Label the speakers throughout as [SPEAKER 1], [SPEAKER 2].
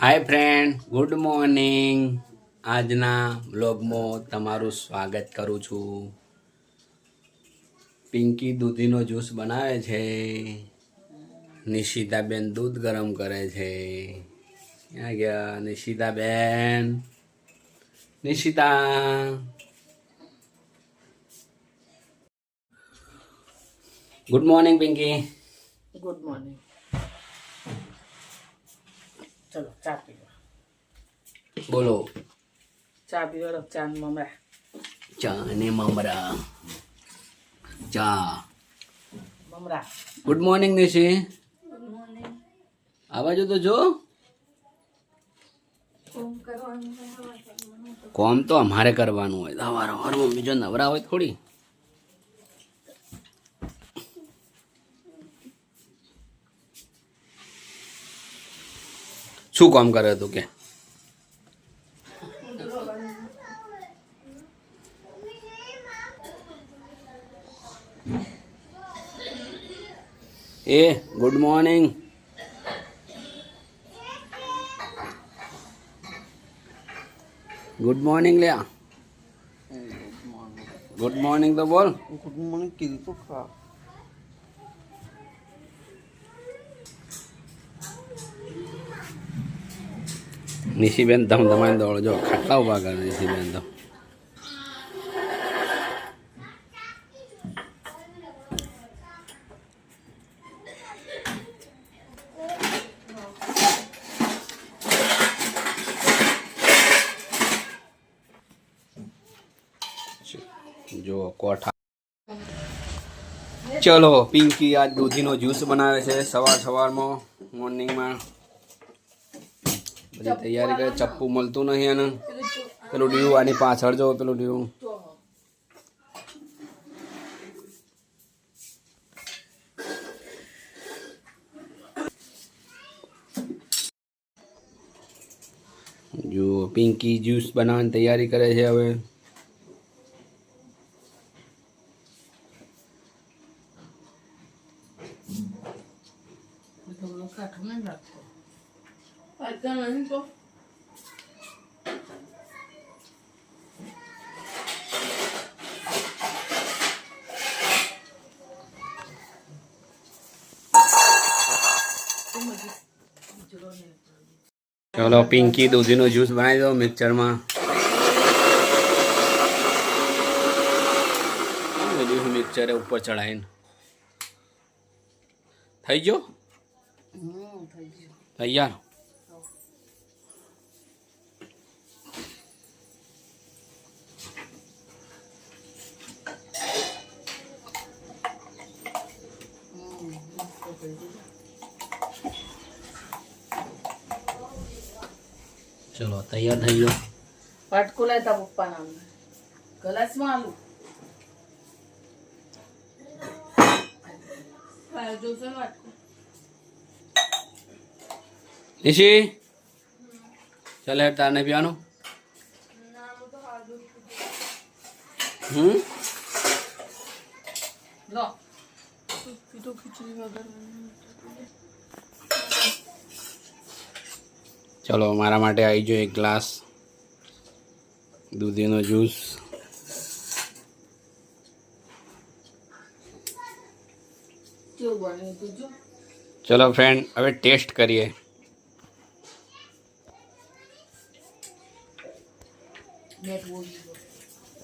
[SPEAKER 1] હાય friend good morning આજના બ્લોગમાં તમારું સ્વાગત કરું છું. પિંકી દૂધીનો જ્યુસ બનાવે છે. નિશિતાબેન દૂધ ગરમ કરે છે. ક્યાં ગયા? Nishitaben. Nishita. Good morning Pinky
[SPEAKER 2] good morning ચલો ચા પીવો.
[SPEAKER 1] બોલો.
[SPEAKER 2] ચા પીવો રો ચા ને મમરા.
[SPEAKER 1] ચા ને મમરા. ચા.
[SPEAKER 2] મમરા.
[SPEAKER 1] Good morning Nishi. આ બાજુ તો જો. કોમ તો. અમારે કરવાનું હોય. સવાર મમ્મી જો નવરા હોય થોડી. શું કામ કરે તું કે? એ ગુડ મોર્નિંગ ગુડ મોર્નિંગ લ્યા ગુડ મોર્નિંગ તો બોલ
[SPEAKER 3] ગુડ મોર્નિંગ કીધું તો ખા
[SPEAKER 1] નિશીબેન ધમ ધમાઈ દોડજો ખાટલા ઊભા કરે નિશીબેન તો કોઠા. ચલો, પિંકી આજ દૂધીનો જ્યુસ બનાવે છે સવાર સવારમાં મોર્નિંગમાં. બધી તૈયારી કરે ચપ્પુ મળતું નહીં અને પેલું ડીવું આની પાછળ જો પેલું ડીવું. જો. પિંકી જ્યુસ બનાવવાની તૈયારી કરે છે હવે.
[SPEAKER 2] કાઠું નહીં રાખતો. તો
[SPEAKER 1] ચલો પિંકી દૂધીનો જ્યુસ બનાવી દો મિક્સરમાં. મિક્સરે ઉપર ચડાવીને થઈ ગયો?
[SPEAKER 2] થઈ ગયું.
[SPEAKER 1] તૈયાર? ચલો તૈયાર થઈ ગયો.
[SPEAKER 2] વાટકો લેતા પપ્પા નામ ગ્લાસમાં આલુ.
[SPEAKER 1] નિશી ચાલ તારને પીવાનું. હમ?
[SPEAKER 2] લો. ખીચડી વગર
[SPEAKER 1] ચલો મારા માટે આવી જો એક ગ્લાસ દૂધીનો જ્યુસ. ચલો ફ્રેન્ડ હવે ટેસ્ટ કરીએ.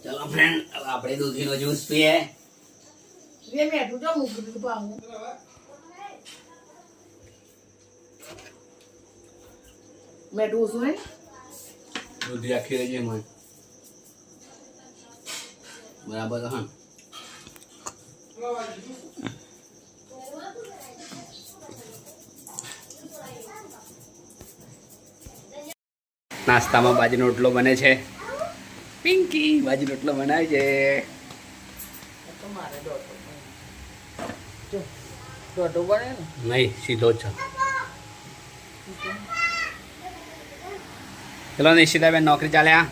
[SPEAKER 1] ચલો ફ્રેન્ડ હવે આપણે દૂધીનો જ્યુસ પીએ.
[SPEAKER 2] મેઠું ઓછું નહીં
[SPEAKER 1] દૂધી આખી રહી જાય મને બરાબર હા. નાસ્તામાં બાજરીનો રોટલો બને છે. પિંકી બાજરી રોટલો બનાવે છે. નહીં સીધો જ છે. ચલો નિશિતાબેન, નોકરી ચાલ્યા?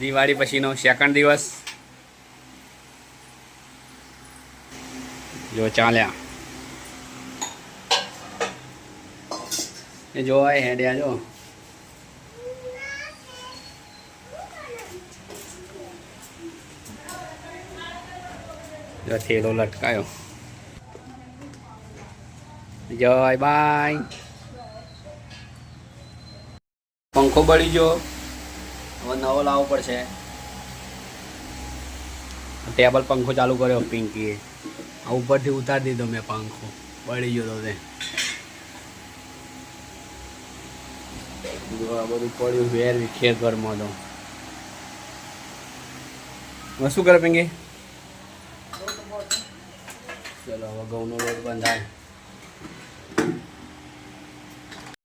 [SPEAKER 1] દિવાળી પછીનો સેકન્ડ દિવસ. જો ચાલ્યા. એ જોવાય હેડ્યા જો. જો થેલો લટકાયો. જય બાય પંખો બળી ગયો. હવે નવો લાવવો પડશે. ટેબલ પંખો ચાલુ કર્યો પિંકીએ. આ ઉપરથી ઉતારી દીધો મેં પંખો. બળી ગયો તો બધું પડ્યું વેર વિખેર ઘરમાં તો. હવે શું કરે પિંકી? ચલો હવે ઘઉંનો લોટ બંધાય.